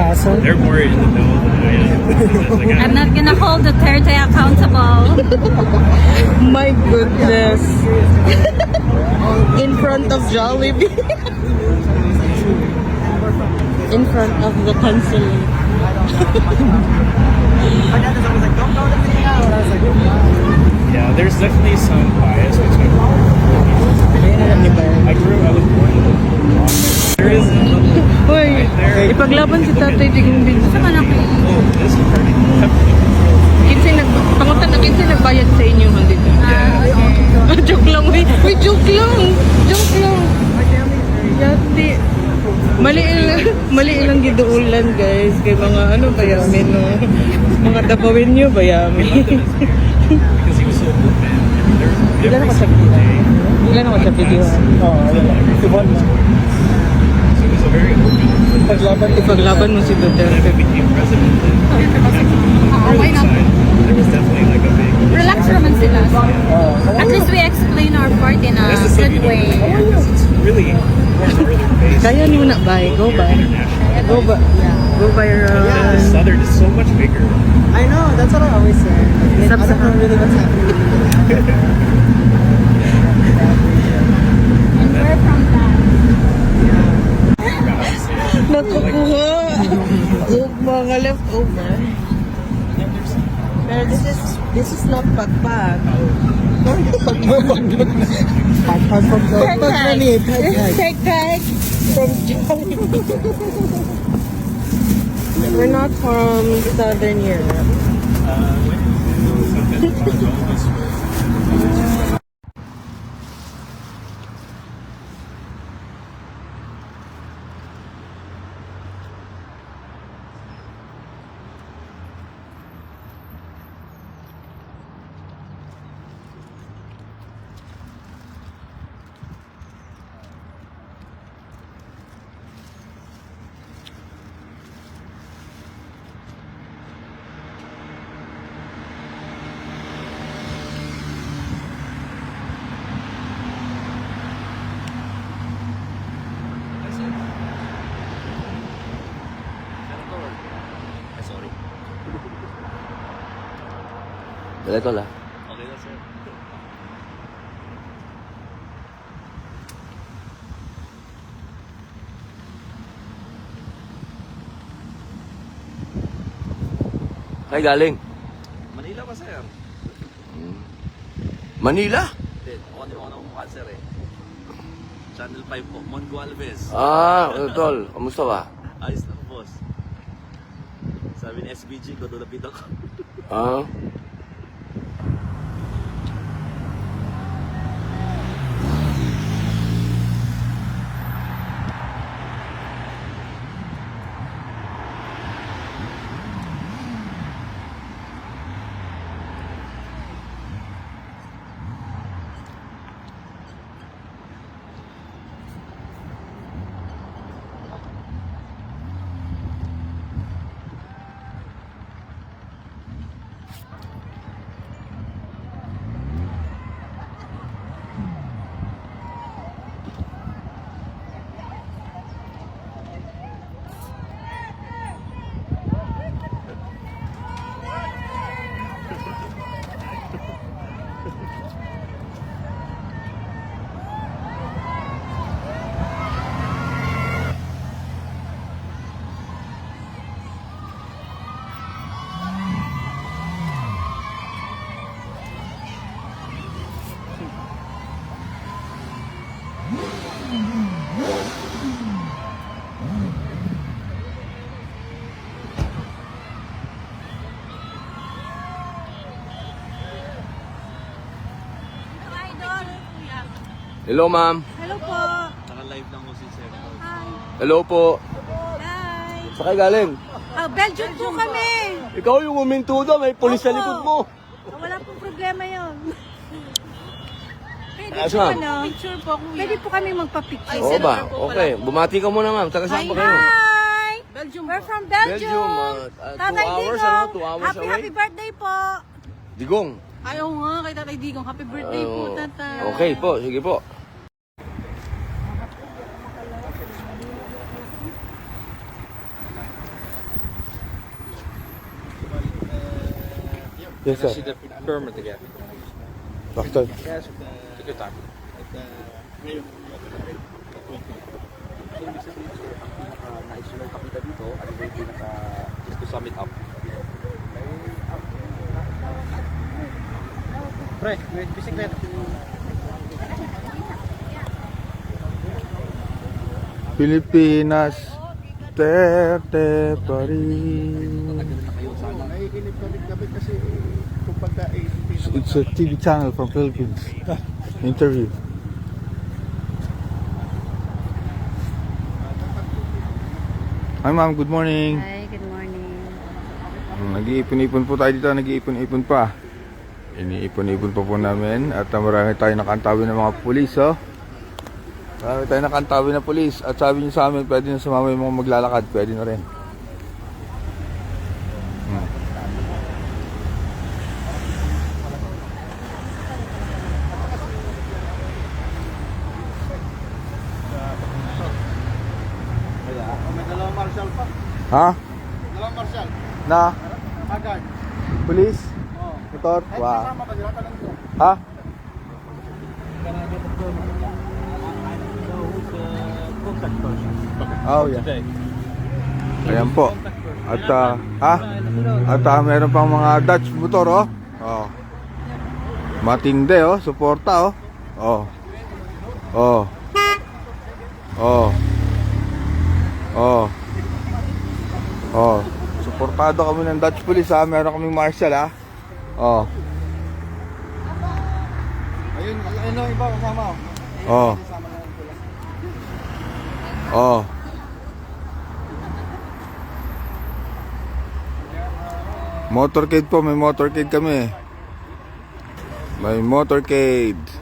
hassle. They're more in the know than I am. Like, I I'm not gonna hold the Duterte accountable. My goodness. In front of Jollibee. In front of the consulate. yeah, there's definitely some bias there. ipaglaban si Tatay Digong Digong. Saan man ako? Oh, this party. Kinsay nag pangutan na kinsay nagbayad sa inyo hindi ka. Ah, okay. joke lang, uy. Uy, joke lang. Joke lang. Yati. Mali lang, mali lang giduulan guys kay mga ano bayamin no. Mga dabawin niyo bayamin. Because he was so. There was Ilan ako sa video? Ilan ako sa video? Oo, lang. Si na. So it was a very open. Paglaban ko Ipaglaban mo si Duterte. then Ah, why not? there was definitely like a big. Relax naman sila. At least we explain our part in a good way. really. Kaya niyo na ba? Go? International. Go ba? Go viral. The southern is so much bigger. I know, that's what I always say. I don't know really what's happening. Nakukuha. Ug mga leftover. Pero this is this is not pagpag. Pagpag from the... Pagpag na ni. Pagpag. Pagpag from Jollibee. We're not from Southern Europe. Uh, Dala ko la. Okay na, sir. Ay, galing. Manila pa, sir. Manila? Hindi, on on ako mukha, sir, eh. Channel 5 po, Mon Gualvez. Ah, tol. Kamusta ba? Ayos lang, boss. Sabi ni SBG ko, dulapit ako. Ah? Hello, ma'am. Hello po. Naka-live lang ko si sir. Hi. Hello po. Hi. Sa kayo galing? Ah, Belgium po kami. Ikaw yung uminto doon. May pulis sa Opo. likod mo. Ah, Wala pong problema yun. Pwede Ayos, po ma'am. ano? Picture po, kuya. Pwede po kami magpa-picture. Oo ba? Okay. Bumati ka muna, ma'am. Taga saan ba kayo? hi! Belgium We're from Belgium. Belgium, uh, uh, two Tatay hours, Digong. ano? Two hours happy, away? Happy birthday po. Digong. Ayaw nga kay Tatay Digong. Happy birthday po, Oo. Tatay. Okay po. Sige po. Yes, sir. see the permit again? Yes. Take your time. Na-issue ng kapita dito, ano yung pinaka, just to sum it up. Pre, may bisikleta. Pilipinas, terte pa Naiinip kami kami kasi kung pagka It's a TV channel from Philippines. Interview. Hi ma'am, good morning. Hi, good morning. Mm, Nag-iipon-ipon po tayo dito, nag-iipon-ipon pa. Iniipon-ipon pa po namin at uh, marami tayo nakantabi ng mga pulis, oh. Marami tayo nakantabi ng pulis at sabi niyo sa amin, pwede na sumama yung mga maglalakad, pwede na rin. Hmm. may dalawang marshal pa. Ha? Dalawang marshal. Na? Agad. Pulis? Oo. Motor? Wow. kasama ka, nila tanong ko. Ha? Oh, yeah. Ayan po. At ah, ha? At ah, meron pang mga Dutch motor oh. Oh. Matindi oh, suporta oh. Oh. Oh. Oh. Oh. Oh. Suportado kami ng Dutch police ha. Meron kaming marshal ha. Oh. Ayun, ayun ang iba kasama. oh. Oh. Oh. Motorcade po, may motorcade kami. May motorcade.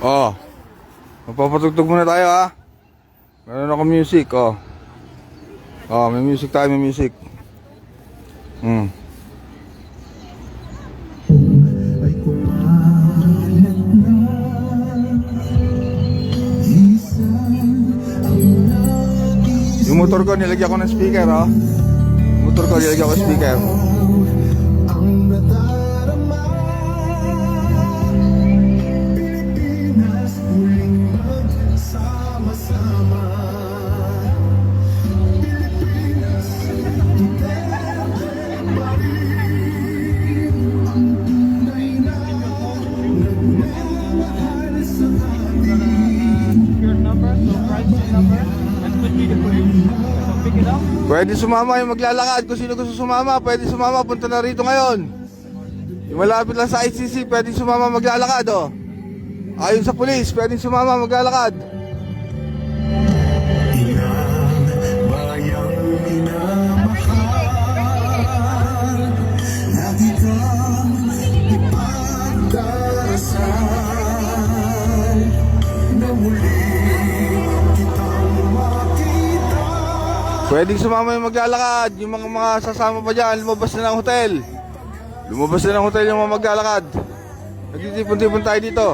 Oh. Magpapatugtog muna tayo ha. Meron ako music oh. Oh, may music tayo, may music. Hmm. Yung motor ko nilagyan ko ng speaker oh. Motor ko nilagyan ko speaker. Pwede sumama yung maglalakad. Kung sino gusto sumama, pwede sumama. Punta na rito ngayon. Yung malapit lang sa ICC, pwede sumama maglalakad, oh. Ayon sa pulis, pwede sumama maglalakad. Pwedeng sumama yung maglalakad. Yung mga mga sasama pa dyan, lumabas na ng hotel. Lumabas na ng hotel yung mga maglalakad. Nagtitipon-tipon tayo dito.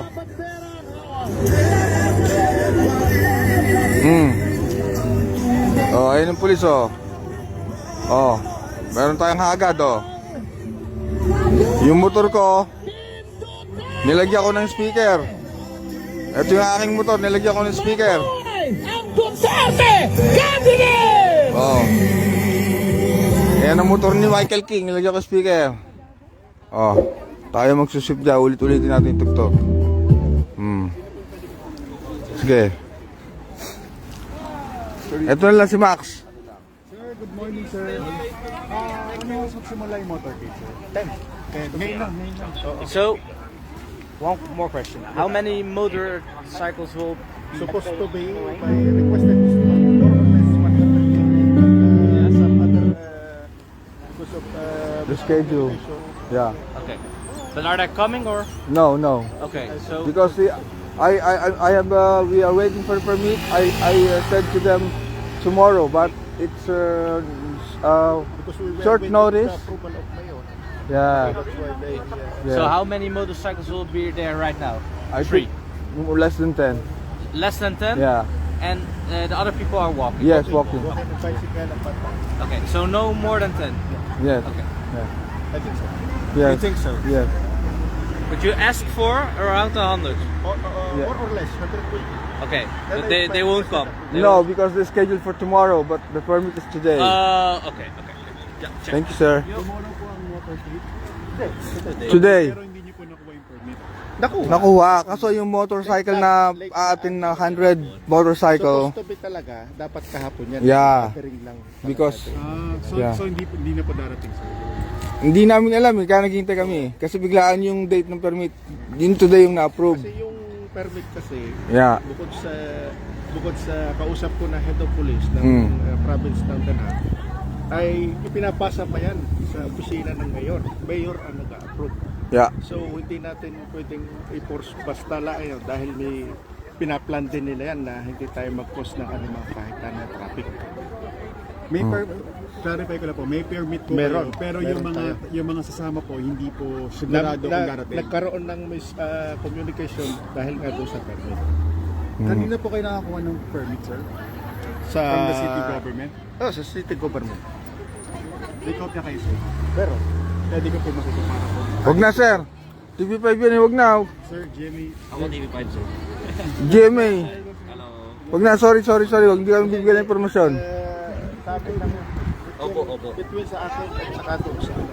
Hmm. Oh, ayun ang pulis oh. Oh. Meron tayong hagad oh. Yung motor ko, nilagyan ko ng speaker. Ito yung aking motor, nilagyan ko ng speaker. Oh. Ayan Yan ang motor ni Michael King. Nilagyan ko speaker. Oh. Tayo magsusip dyan. Ulit-ulitin natin yung tugtog. Hmm. Sige. Ito na lang si Max. Sir, good morning, sir. Ah, ano magsimula yung motorcade, sir? 10. 10. Ngayon lang, ngayon lang. So, one more question. How many motorcycles will Supposed to be by requested The schedule. Yeah. Okay. But are they coming or? No, no. Okay, so Because the, I, I, I- I have, uh, we are waiting for permit. I, I uh, said to them tomorrow, but it's uh, uh, we Short notice. the approval of mayor. yeah. That's why they yeah. so how many motorcycles will be there right now? I Three. think less than 10. Less than ten. Yeah. And uh, the other people are walking. Yes, walking. walking and bicycle and bike. Okay, so no more than ten. Yes. Okay. Yeah. I think so. Yes. You think so? Yeah. But you ask for around a hundred. Or, uh, Yeah. more or less 120. Okay, but they, they won't come. They No, won't- because they're scheduled for tomorrow, but the permit is today. Uh, okay, okay. Yeah. Thank you, sir. Tomorrow po ang motorcade. Today. Nakuha. Nakuha. Kaso yung motorcycle na aatin na 100 motorcycle, Supposed to be talaga, dapat kahapon yan. Yeah. Lang. because Ah, so, Yeah. so hindi, hindi na po darating sir. hindi namin alam eh, kaya naghihintay kami eh. Kasi biglaan yung date ng permit. Yun today yung na-approve. Kasi yung permit kasi, Yeah. bukod sa bukod sa kausap ko na head of police ng Mm. uh, province ng Danang, ay ipinapasa pa yan sa opisina ng mayor. Mayor ang nag-approve. Yeah. So hindi natin pwedeng i-force basta lang yun dahil may pinaplan din nila yan na hindi tayo mag-cause ng anumang kahitan na traffic. May per clarify ko lang po, may permit po Meron. kayo, pero Meron yung mga tayo. yung mga sasama po hindi po Na, sigurado kung na- darating. nagkaroon ng mis, uh, communication dahil nga doon sa permit. Kanina po kayo nakakuha ng permit, sir? Sa, From the city government? Oh, sa city government. May kopya kayo, sir. Pero, Pwede ko po makikipara po. Wag na, sir. TV5 yan eh, wag na. Sir, Jimmy, Ako TV5 sir. GMA. Hello. Wag na, sorry, sorry, sorry. Wag hindi kami bibigyan ng informasyon. ng Opo, opo. between sa akin at saka doon sa ano,